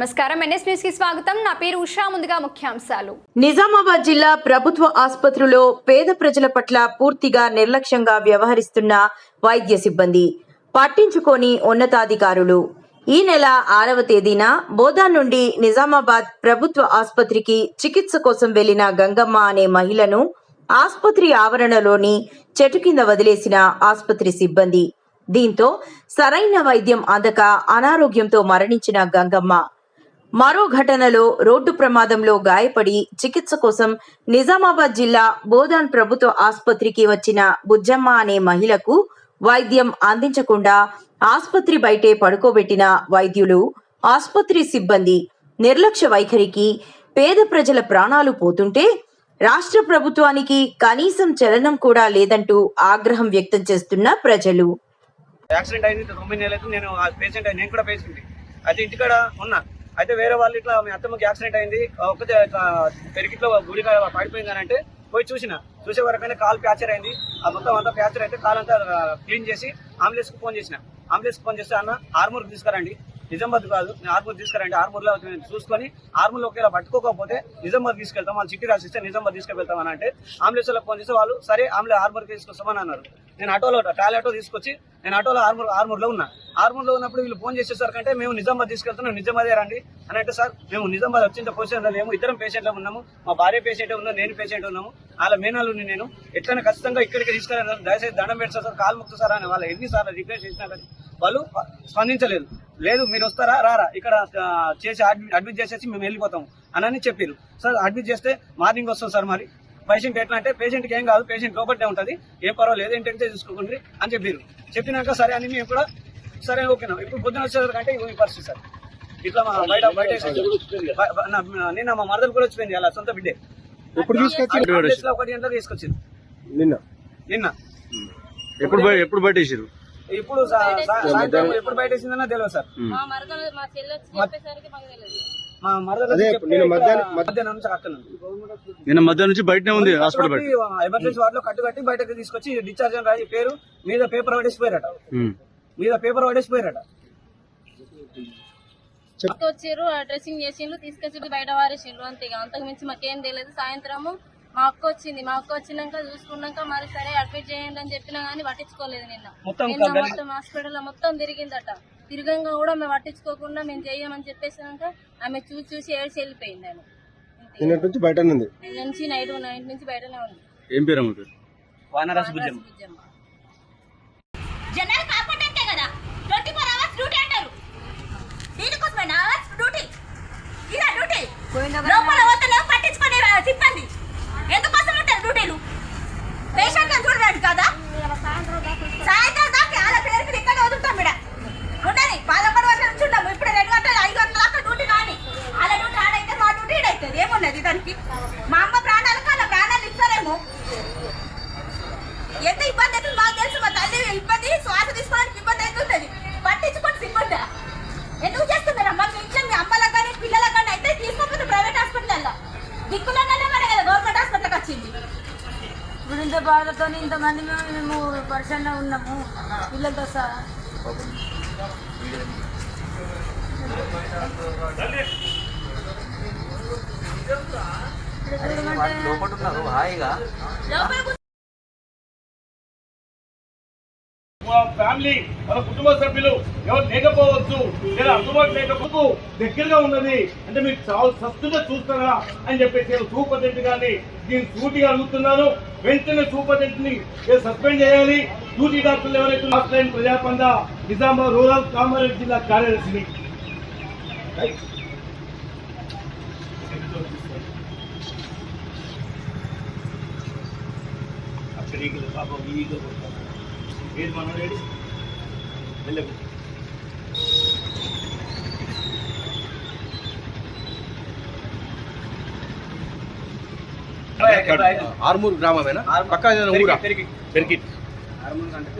నమస్కారం. ఎన్ఎస్ న్యూస్కి స్వాగతం. నా పేరు ఉషా. ముందుగా ముఖ్యాంశాలు. నిజామాబాద్ జిల్లా ప్రభుత్వ ఆసుపత్రిలో పేద ప్రజల పట్ల పూర్తిగా నిర్లక్ష్యంగా వ్యవహరిస్తున్న వైద్య సిబ్బంది పట్టించుకోని ఉన్నతాధికారులు. ఈ నెల ఆరవ తేదీన బోధా నుండి నిజామాబాద్ ప్రభుత్వ ఆసుపత్రికి చికిత్స కోసం వెళ్ళిన గంగమ్మ అనే మహిళను ఆసుపత్రి ఆవరణలోని చెట్టు కింద వదిలేసిన ఆసుపత్రి సిబ్బంది. దీంతో సరైన వైద్యం అందక అనారోగ్యంతో మరణించిన గంగమ్మ. మరో ఘటనలో రోడ్డు ప్రమాదంలో గాయపడి చికిత్స కోసం నిజామాబాద్ జిల్లా బోధాన్ ప్రభుత్వ ఆసుపత్రికి వచ్చిన బుజ్జమ్మ అనే మహిళకు వైద్యం అందించకుండా ఆసుపత్రి బయటే పడుకోబెట్టిన వైద్యులు ఆసుపత్రి సిబ్బంది నిర్లక్ష్య వైఖరికి పేద ప్రజల ప్రాణాలు పోతుంటే రాష్ట్ర ప్రభుత్వానికి కనీసం చలనం కూడా లేదంటూ ఆగ్రహం వ్యక్తం చేస్తున్న ప్రజలు. యాక్సిడెంట్ అయింది తొమ్మిది నెలలు నేను పేషెంట్ నేను కూడా పేషెంట్ అయితే ఇంటికాడ ఉన్నా. అయితే వేరే వాళ్ళు ఇట్లా మీ అత్తమ్మకి యాక్సిడెంట్ అయింది. ఒకటే ఇట్లా పెరిగిట్లో గుడి పడిపోయిందనంటే పడిపోయింది అని అంటే పోయి చూసిన. చూసే వరకైనా కాల్ ప్యాచర్ అయింది. ఆ మొత్తం అంతా ప్యాచర్ అయితే కాల్ అంతా క్లీన్ చేసి అంబులెన్స్కు ఫోన్ చేసిన. అంబులెన్స్ ఫోన్ చేస్తే అన్న ఆర్మూర్ తీసుకురండి. నిజామాబాద్ కాదు నేను ఆర్మూర్ తీసుకురండి ఆర్మూర్లో చూసుకొని ఆర్మూర్లో ఒకవేళ పట్టుకోకపోతే నిజామాబాద్ తీసుకెళ్తాం వాళ్ళు చిట్టి రాసిస్తే నిజామాబాద్ తీసుకెళ్తాం అని అంటే అంబులెన్స్లో ఫోన్ చేస్తే వాళ్ళు సరే అంబులెన్స్ ఆర్మూర్ తీసుకొస్తామని అన్నారు. నేను ఆటోలో టాలీ ఆటో తీసుకొచ్చి నేను ఆటోలో ఆర్మూర్ ఆర్మూర్లో ఉన్నా. ఆర్మూర్లో ఉన్నప్పుడు వీళ్ళు ఫోన్ చేసేసరికంటే మేము నిజామాబాద్ తీసుకెళ్తున్నాం నిజామాబాదే రండి అని అంటే సార్ మేము నిజామాబాద్ వచ్చిన పొజిషన్ లేము ఇద్దరం పేషెంట్లో ఉన్నాము మా భార్య పేషెంట్ ఉన్నాం నేను పేషెంట్ ఉన్నాము వాళ్ళ మేనాలు నేను ఎట్లయినా ఖచ్చితంగా ఇక్కడికి తీసుకెళ్ళాను దయచేసి దండం పెడతా సార్ కాలు ముక్త సార్ అని వాళ్ళు ఎన్నిసార్లు రిక్వెస్ట్ చేసినా కానీ వాళ్ళు స్పందించలేదు. లేదు మీరు వస్తారా? రారా. ఇక్కడ చేసి అడ్మిట్ అడ్మిట్ చేసేసి మేము వెళ్ళిపోతాం అని చెప్పారు సార్ అడ్మిట్ చేస్తే మార్నింగ్ వస్తాం సార్ మరి. పేషెంట్ ఎట్లా అంటే పేషెంట్కి ఏం కాదు పేషెంట్ లోపలనే ఉంటది. ఏం పర్వాలేదు ఏంటంటే చూసుకోకండి అని చెప్పారు చెప్పినాక సరే అని మేము కూడా సరే ఓకేనా ఇప్పుడు పొద్దున వచ్చేసరికంటే ఈ పరిస్థితి సార్. ఇట్లా మా బయట బయట నిన్న మా మరదలు కూడా వచ్చిపోయింది అలా సొంత బిడ్డే. తీసుకొచ్చి లో ఒకటి గంటలకు తీసుకొచ్చింది. నిన్న. నిన్న. ఎప్పుడు ఎప్పుడు బయటేసారు ఇప్పుడు సాయంత్రం ఎప్పుడు బయట వేసిందన్నా తెలియదు సార్. మా మరదలు మా చెల్లి వచ్చి చెప్పేసరికి మాకు తెలియదు. మా మరదలు అదే, చెప్తే నిన్న మధ్యాహ్నం- నుంచి అక్కడ ఉంది. నిన్న మధ్యాహ్నం నుంచి బయటనే ఉంది హాస్పిటల్ బయట. ఎమర్జెన్సీ వార్డ్లో కట్టు కట్టి బయటకు తీసుకొచ్చి డిశ్చార్జ్ అని రాసి పేరు మీద పేపర్ పడేసిపోయారట. మీద పేపర్ పడేసిపోయారట. వచ్చారు డ్రెస్సింగ్ చేసిండ్రు తీసుకొచ్చి బయట వారేసిండ్రు అంతే ఇక. అంతకు మించి మాకేం తెలియదు. సాయంత్రము మా అక్క వచ్చింది మా అక్క వచ్చినాక చూసుకున్నాక మరి సరే అడ్మిట్ చేయండి అని చెప్పినా గానీ పట్టించుకోలేదు నిన్న. మొత్తం నిన్న మొత్తం హాస్పిటల్లో మొత్తం తిరిగిందట. తిరగంగా కూడా మేము పట్టించుకోకుండా మేము చెయ్యమని చెప్పేసినాక ఆమె చూసి చూసి ఏడ్చి వెళ్ళిపోయింది ఆమె. నిన్నటి నుంచి బయట ఉంది. నిన్న నుంచి నైట్ నైట్ నుంచి బయటనే ఉంది. ఏం పేరు వానరాసి బుజ్జమ్మ. జనాలు కాపాడంటే కదా ట్వంటీ ఫోర్ అవర్స్ డ్యూటీ అంటారు దీనికోసమే అవర్స్ డ్యూటీ ఇదా డ్యూటీ లోపల పోతేనే పట్టించుకునే సిబ్బంది ఎందుకోసం ఉంటారు డ్యూటీలు పేషెంట్లను చూడడానికి కదా సాయంత్రం దాకా వాళ్ళ పేరుకి ఇక్కడ వదులుతాం ఇక్కడ ఉండని పదకొండు గంటల నుంచి ఉంటాము ఇప్పుడు రెండు గంటలు ఐదు గంటల దాకా డ్యూటీ కానీ వాళ్ళ డ్యూటీ ఆడైతే మా డ్యూటీ ఈడైతుంది ఏమున్నది దానికి మా అమ్మ ప్రాణాలకు వాళ్ళ ప్రాణాలు ఇస్తారేమో ఎంత ఇబ్బంది అవుతుంది మాకు తెలుసు మా తల్లి ఇబ్బంది శ్వాస తీసుకోవడానికి ఇబ్బంది అవుతుంది పట్టించుకోండి సిబ్బంది ఎందుకు చేస్తున్నారు అమ్మ మీ ఇంట్లో మీ అమ్మలకు కానీ పిల్లలకు కానీ అయితే తీసుకోకపోతే ప్రైవేట్ హాస్పిటల్లో దిక్కులనే మన కదా గవర్నమెంట్ హాస్పిటల్కి వచ్చింది. ఇప్పుడు ఇంత బాధతో ఇంతమంది మేము మేము పరిశ్రమ ఉన్నాము. పిల్లలతో సహా. లోపల మా ఫ్యామిలీ మన కుటుంబ సభ్యులు ఎవరు లేకపోవచ్చు లేదా అందుబాటు లేకపోతే దగ్గరగా ఉన్నది అంటే మీరు చాలా సస్తుగా చూస్తారా అని చెప్పేసి నేను సూపరింటెండెంట్ గారిని దీన్ని సూటిగా అడుగుతున్నాను. వెంటనే సూపరింటెండెంట్ని నేను సస్పెండ్ చేయాలి. డ్యూటీ డాక్టర్లు ఎవరైతే ఆఫ్లైన్ ప్రజాపంద నిజామాబాద్ రూరల్ కామారెడ్డి జిల్లా కార్యదర్శిని. పాపం ఈగ ఏది మనం రెడీ వెళ్ళకు ఆర్మూర్ గ్రామమేనా? పక్క ఊరా? పెరిగి. పెరిగి. ఆరు మంది అంటే